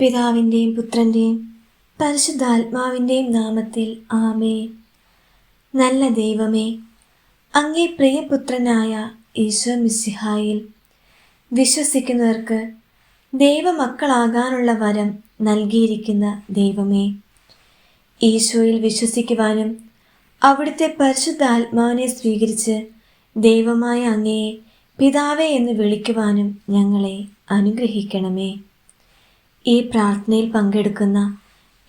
പിതാവിന്റെയും പുത്രന്റെയും പരിശുദ്ധാത്മാവിന്റെയും നാമത്തിൽ ആമേ. നല്ല ദൈവമേ അങ്ങേ പ്രിയപുത്രനായ ഈശോ മിസ്സിഹായിൽ വിശ്വസിക്കുന്നവർക്ക് ദൈവമക്കളാകാനുള്ള വരം നൽകിയിരിക്കുന്ന ദൈവമേ. ഈശോയിൽ വിശ്വസിക്കുവാനും അവിടുത്തെ പരിശുദ്ധാത്മാവിനെ സ്വീകരിച്ച് ദൈവമായ അങ്ങയെ പിതാവേ എന്ന് വിളിക്കുവാനും ഞങ്ങളെ അനുഗ്രഹിക്കണമേ. ഈ പ്രാർത്ഥനയിൽ പങ്കെടുക്കുന്ന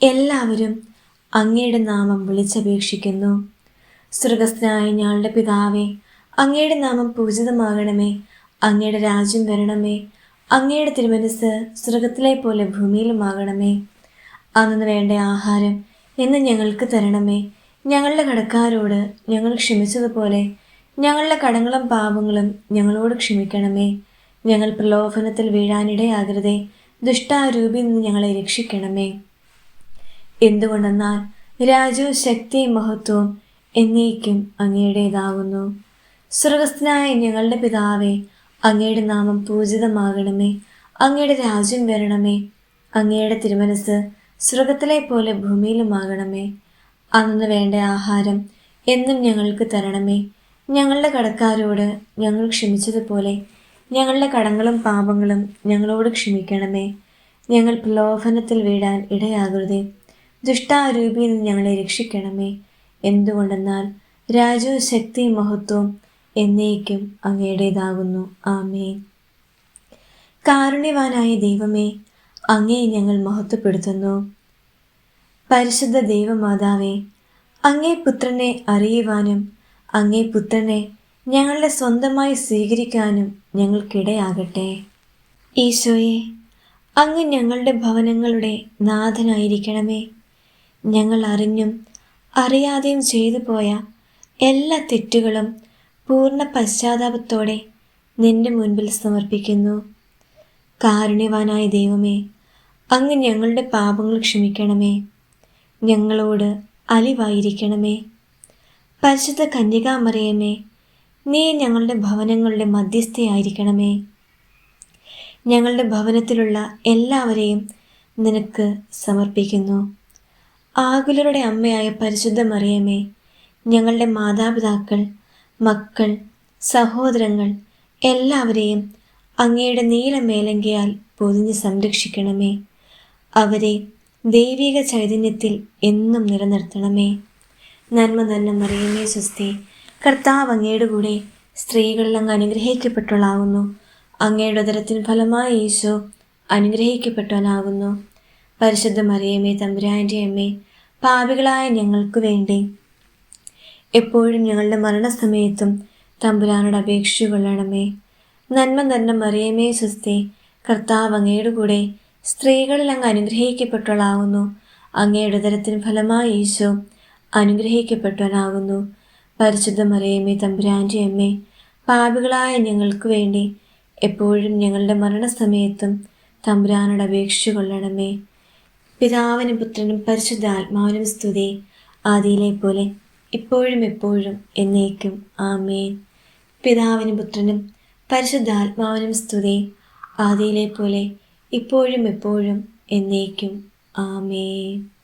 എല്ലാവരും അങ്ങയുടെ നാമം വിളിച്ചപേക്ഷിക്കുന്നു. സ്വർഗസ്ഥനായ ഞങ്ങളുടെ പിതാവേ അങ്ങയുടെ നാമം പൂജിതമാകണമേ അങ്ങയുടെ രാജ്യം വരണമേ അങ്ങയുടെ തിരുമനസ് സ്വർഗത്തിലെ പോലെ ഭൂമിയിലുമാകണമേ. അന്നു വേണ്ട ആഹാരം എന്ന് ഞങ്ങൾക്ക് തരണമേ. ഞങ്ങളുടെ കടക്കാരോട് ഞങ്ങൾ ക്ഷമിച്ചതുപോലെ ഞങ്ങളുടെ കടങ്ങളും പാപങ്ങളും ഞങ്ങളോട് ക്ഷമിക്കണമേ. ഞങ്ങൾ പ്രലോഭനത്തിൽ വീഴാനിടയാകരുതേ. ദുഷ്ടാരൂപിൽ നിന്ന് ഞങ്ങളെ രക്ഷിക്കണമേ. എന്തുകൊണ്ടെന്നാൽ രാജു ശക്തിയും മഹത്വവും എന്നേക്കും അങ്ങയുടേതാകുന്നു. സ്വർഗസ്ഥനായ ഞങ്ങളുടെ പിതാവേ അങ്ങയുടെ നാമം പൂജിതമാകണമേ. അങ്ങയുടെ രാജ്യം വരണമേ. അങ്ങയുടെ തിരുമനസ് സ്വർഗത്തിലെ പോലെ ഭൂമിയിലുമാകണമേ. അന്ന് വേണ്ട ആഹാരം എന്നും ഞങ്ങൾക്ക് തരണമേ. ഞങ്ങളുടെ കടക്കാരോട് ഞങ്ങൾ ക്ഷമിച്ചതുപോലെ ഞങ്ങളുടെ കടങ്ങളും പാപങ്ങളും ഞങ്ങളോട് ക്ഷമിക്കണമേ. ഞങ്ങൾ പ്രലോഭനത്തിൽ വീഴാൻ ഇടയാകരുതേ. ദുഷ്ടാരൂപിയിൽ നിന്ന് ഞങ്ങളെ രക്ഷിക്കണമേ. എന്തുകൊണ്ടെന്നാൽ രാജു ശക്തി മഹത്വം എന്നേക്കും അങ്ങയുടേതാകുന്നു. ആമേ കാരുണ്യവാനായ ദൈവമേ അങ്ങേ ഞങ്ങൾ മഹത്വപ്പെടുത്തുന്നു. പരിശുദ്ധ ദൈവമാതാവേ അങ്ങേ പുത്രനെ അറിയുവാനും അങ്ങേ പുത്രനെ ഞങ്ങളുടെ സ്വന്തമായി സ്വീകരിക്കാനും ഞങ്ങൾക്കിടയാകട്ടെ. ഈശോയെ അങ്ങ് ഞങ്ങളുടെ ഭവനങ്ങളുടെ നാഥനായിരിക്കണമേ. ഞങ്ങൾ അറിഞ്ഞും അറിയാതെയും ചെയ്തു പോയ എല്ലാ തെറ്റുകളും പൂർണ പശ്ചാത്താപത്തോടെ നിന്റെ മുൻപിൽ സമർപ്പിക്കുന്നു. കാരുണ്യവാനായ ദൈവമേ അങ്ങ് ഞങ്ങളുടെ പാപങ്ങൾ ക്ഷമിക്കണമേ. ഞങ്ങളോട് അലിവായിരിക്കണമേ. പരിശുദ്ധ കന്യകാമറിയമേ നീ ഞങ്ങളുടെ ഭവനങ്ങളുടെ മധ്യസ്ഥയായിരിക്കണമേ. ഞങ്ങളുടെ ഭവനത്തിലുള്ള എല്ലാവരെയും നിനക്ക് സമർപ്പിക്കുന്നു. ആകുലരുടെ അമ്മയായ പരിശുദ്ധ മറിയമേ ഞങ്ങളുടെ മാതാപിതാക്കൾ മക്കൾ സഹോദരങ്ങൾ എല്ലാവരെയും അങ്ങയുടെ നീലമേലങ്കയാൽ പൊതിഞ്ഞ് സംരക്ഷിക്കണമേ. അവരെ ദൈവിക ചൈതന്യത്തിൽ എന്നും നിലനിർത്തണമേ. നന്മ നന്മ മറിയമേ സ്വസ്തി. കർത്താവ് അങ്ങയുടെ കൂടെ സ്ത്രീകളിൽ അങ്ങ് അനുഗ്രഹിക്കപ്പെട്ടവളാകുന്നു. അങ്ങയുടെ ഉദരത്തിന് ഫലമായ ഈശോ അനുഗ്രഹിക്കപ്പെട്ടവനാകുന്നു. പരിശുദ്ധ മറിയമ്മേ തമ്പുരാന്റെ അമ്മേ പാപികളായ ഞങ്ങൾക്ക് വേണ്ടി എപ്പോഴും ഞങ്ങളുടെ മരണസമയത്തും തമ്പുരാനോട് അപേക്ഷിച്ചു കൊള്ളണമേ. നന്മ നിറഞ്ഞ മറിയമേ സ്വസ്തി കർത്താവ് അങ്ങയുടെ കൂടെ സ്ത്രീകളിൽ അങ്ങ് അനുഗ്രഹിക്കപ്പെട്ടവളാകുന്നു. അങ്ങയുടെ ഉദരത്തിന് ഫലമായ ഈശോ അനുഗ്രഹിക്കപ്പെട്ടവനാകുന്നു. പരിശുദ്ധ മറിയമ്മേ തമ്പുരാന്റെ അമ്മേ പാപികളായ ഞങ്ങൾക്ക് വേണ്ടി എപ്പോഴും ഞങ്ങളുടെ മരണസമയത്തും തമ്പുരാനോട് അപേക്ഷിച്ചു കൊള്ളണമേ. പിതാവിനും പുത്രനും പരിശുദ്ധ ആത്മാവിനും സ്തുതി. ആദിയിലെ പോലെ ഇപ്പോഴും എപ്പോഴും എന്നേക്കും. ആമേൻ. പിതാവിനും പുത്രനും പരിശുദ്ധ ആത്മാവിനും സ്തുതി. ആദിയിലെ പോലെ ഇപ്പോഴും എപ്പോഴും എന്നേക്കും. ആമേൻ.